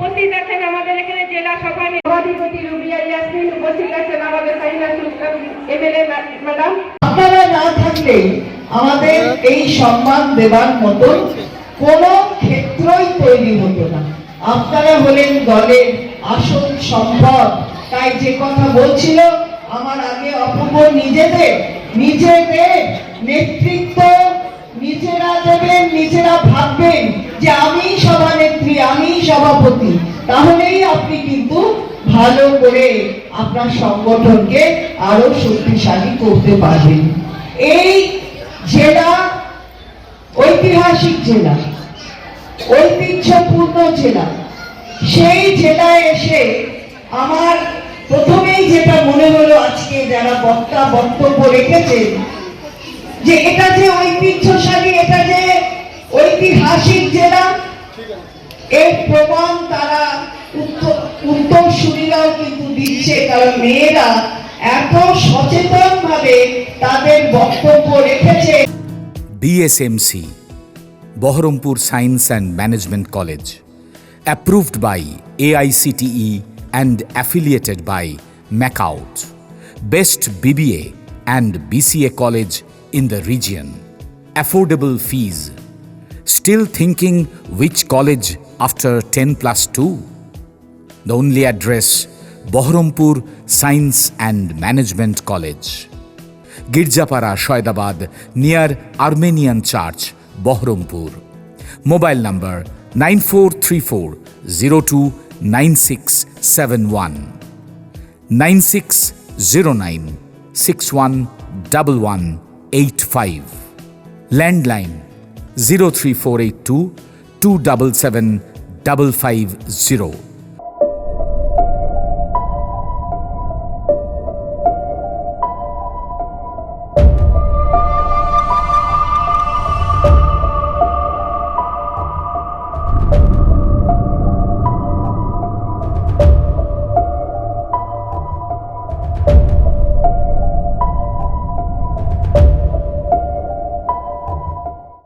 উপস্থিত আছেন আমাদের এখানে জেলা সভায় সভাধিপতি রুবিয়া ইয়াসমিন উপস্থিত আছেন আমাদের সাইনা সুলতান এমএলএ ম্যাডাম আপনারা না থাকলে আমাদের এই সম্মান দেবার মতো কোন ক্ষেত্রই তৈরি হতো না আপনারা হলেন দলের আসল সম্পদ তাই যে কথা বলছিল আমার আগে অপূর্ব নিজেদের নিজেদের নেতৃত্ব নিজেরা দেবেন নিজেরা ভাববেন যে আমি সভাপতি তাহলেই আপনি কিন্তু ভালো করে আপনার সংগঠনকে আরো শক্তিশালী করতে পারবেন এই জেলা ঐতিহাসিক জেলা ঐতিহ্যপূর্ণ জেলা সেই জেলায় এসে আমার প্রথমেই যেটা মনে হলো আজকে যারা বক্তা বক্তব্য রেখেছেন যে এটা যে ঐতিহ্যশালী এটা যে ঐতিহাসিক জেলা এই প্রমাণ তারা উত্তর সুবিধাও কিন্তু দিচ্ছে কারণ মেয়েরা এত সচেতন ভাবে তাদের বক্তব্য রেখেছে BSMC Berhampore science and management college approved by AICTE and affiliated by MAKAUT best BBA and BCA college in the region affordable fees still thinking which college after 10 plus 2. The only address Bahrampur Science and Management College. Girjapara, Shoaibabad, near Armenian Church, Bahrampur. Mobile number 9434 029671. 9609 611185. Landline 03482 277 double five zero.